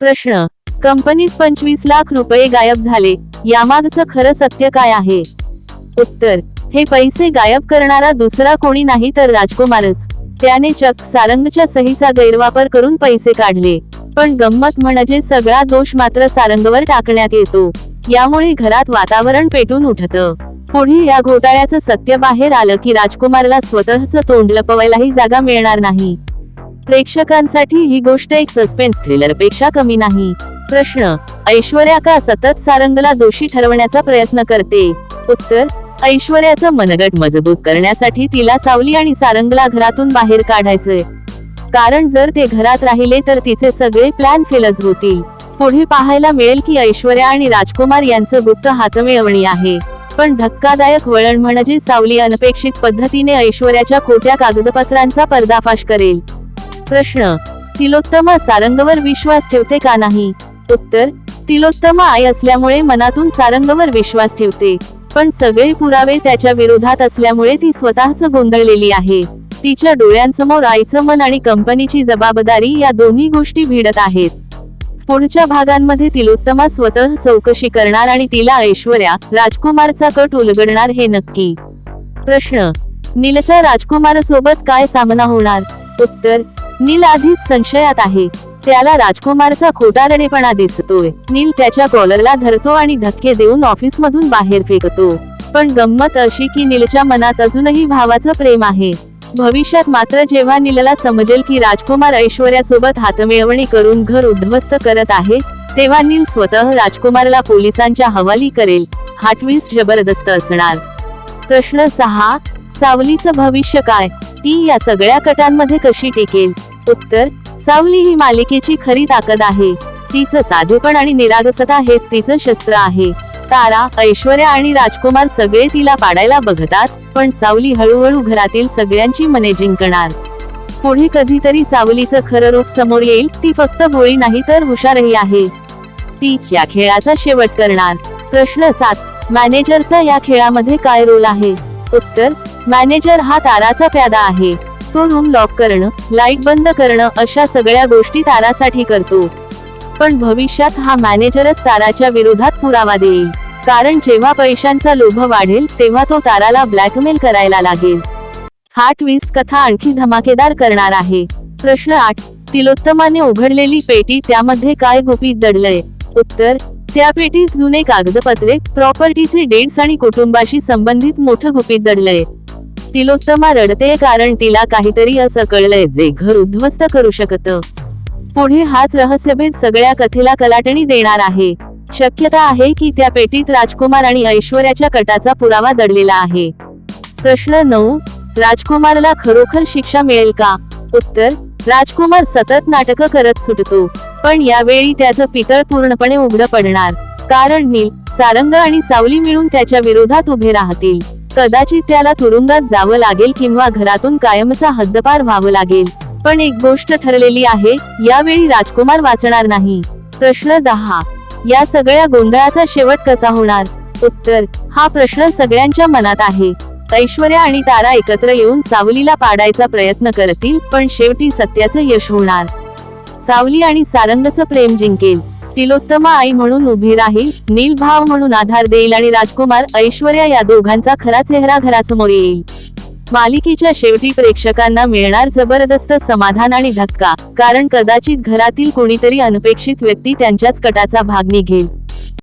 प्रश्न. कंपनीत पंचवीस लाख रुपये गायब झाले. यामागचं खरं सत्य काय आहे? उत्तर. हे पैसे गायब करणारा दुसरा कोणी नाही तर राजकुमारच. त्याने चक सारंगच्या सहीचा गैरवापर करून पैसे काढले. पण गंमत म्हणजे सगळा दोष मात्र सारंगवर टाकण्यात येतो. यामुळे घरात वातावरण पेटून उठतं. पुढे या घोटाळ्याचं सत्य बाहेर आलं की राजकुमारला स्वतःच तोंड लपवायलाही जागा मिळणार नाही. प्रेक्षकांसाठी ही गोष्ट एक सस्पेन्स थ्रिलरपेक्षा कमी नाही. प्रश्न ऐश्वर्या का सतत सारंगला दोषी ठरवण्याचा प्रयत्न करते? उत्तर ऐश्वर्याचं मनगट मजबूत करण्यासाठी तिला सावली आणि सारंगला घरातून बाहेर काढायचंय. कारण जर ते घरात राहिले तर तिचे सगळे प्लॅन फेलच होतील. पुढे पाहायला मिळेल की ऐश्वर्या आणि राजकुमार यांचं गुप्त हातमिळवणी आहे. पण धक्कादायक वळण म्हणजे सावली अनपेक्षित पद्धतीने ऐश्वर्याच्या खोट्या कागदपत्रांचा पर्दाफाश करेल. प्रश्न तिलोत्तमा सारंगवर विश्वास ठेवते का नाही? उत्तर तिलोत्तमा आई असल्यामुळे मनातून सारंगवर विश्वास ठेवते. पण सगळे पुरावे त्याच्या विरोधात असल्यामुळे ती स्वतःच गोंधळलेली आहे. तिच्या डोळ्यांसमोर आईचं मन आणि कंपनीची जबाबदारी या दोन्ही गोष्टी भिडत आहेत. पुढच्या भागांमध्ये तिलोत्तमा स्वतः चौकशी करणार आणि तिला ऐश्वर्या राजकुमारचा कट उलगडणार हे नक्की. प्रश्न नीलचा राजकुमार सोबत काय सामना होणार? उत्तर नील आधीच संशयात आहे. त्याला राजकुमारचा खोटारडेपणा दिसतोय. नील त्याच्या कॉलरला धरतो आणि धक्के देऊन ऑफिस मधून बाहेर फेकतो. पण गंमत अशी की नीलच्या मनात अजूनही भावाचं प्रेम आहे. भविष्यात मात्र जेव्हा नीलला समजेल की राजकुमार ऐश्वर्यासोबत हातमिळवणी करून घर उद्ध्वस्त करत आहे तेव्हा नील स्वतः राजकुमारला पोलिसांच्या हवाली करेल. हा ट्विस्ट जबरदस्त असणार. प्रश्न सहा सावलीचं भविष्य काय? ती या सगळ्या कटांमध्ये कशी टिकेल? उत्तर सावली ही मालिकेची खरी ताकद आहे. तिचं साधेपण आणि निरागसता हेच तिचं शस्त्र आहे. तारा ऐश्वर्या आणि राजकुमार सगळे तिला पाडायला बघतात पण सावली हळूहळू घरातील सगळ्यांची मने जिंकणार. पुढे कधीतरी सावलीचं खरं रूप समोर येईल ती फक्त भोळी नाही तर हुशारही आहे. ती या खेळाचा शेवट करणार. प्रश्न सात मॅनेजरचा या खेळामध्ये काय रोल आहे? उत्तर मॅनेजर हा ताराचा प्यादा आहे. तो रूम लॉक करणं लाइट बंद करणं अशा सगळ्या गोष्टी तारासाठी करतो. पण भविष्यात हा मॅनेजरच ताराच्या विरोधात पुरावा देईल. कारण जेव्हा पैशांचा लोभ वाढेल तेव्हा तो ताराला ब्लॅकमेल करायला लागेल. हा ट्विस्ट कथा आणखी धमाकेदार करणार आहे. प्रश्न आठ. तिलोत्तमाने उघडलेली पेटी त्यामध्ये काय गुपित दडलंय? उत्तर. त्या पेटीत जुने कागदपत्रे प्रॉपर्टीचे डेट्स आणि कुटुंबाशी संबंधित मोठं गुपित दडलंय. तिलोत्तमा रडते कारण तिला काहीतरी असं कळलंय जे घर उद्ध्वस्त करू शकतं. पुढे हाच रहस्यभेद सगळ्या कथेला कलाटणी देणार आहे. शक्यता आहे की त्या पेटीत राजकुमार आणि ऐश्वर्याच्या कटाचा पुरावा दडलेला आहे. प्रश्न नऊ राजकुमारला खरोखर शिक्षा मिळेल का? उत्तर राजकुमार सतत नाटक करत सुटतो पण यावेळी त्याचं पितळ पूर्णपणे उघड पडणार कारण नील सारंग आणि सावली मिळून त्याच्या विरोधात उभे राहतील. कदाचित त्याला तुरुंगात जावं लागेल किंवा घरातून कायमचा हद्दपार व्हावं लागेल. पण एक गोष्ट ठरलेली आहे यावेळी राजकुमार वाचणार नाही. प्रश्न दहा. या सगळ्या गोंधळाचा शेवट कसा होणार? उत्तर हा प्रश्न सगळ्यांच्या मनात आहे. ऐश्वर्या आणि तारा एकत्र येऊन सावलीला पाडायचा प्रयत्न करतील पण शेवटी सत्याचं यश होणार. सावली आणि सारंगचं प्रेम जिंकेल. तिलोत्तमा आई म्हणून उभी राहील नील भाव म्हणून आधार देईल आणि राजकुमार ऐश्वर्या या दोघांचा खरा चेहरा घरासमोर येईल. मालिकेच्या शेवटी प्रेक्षकांना मिळणार जबरदस्त समाधान आणि धक्का कारण कदाचित घरातील कोणीतरी अनपेक्षित व्यक्ती त्यांच्याच कटाचा भाग निघेल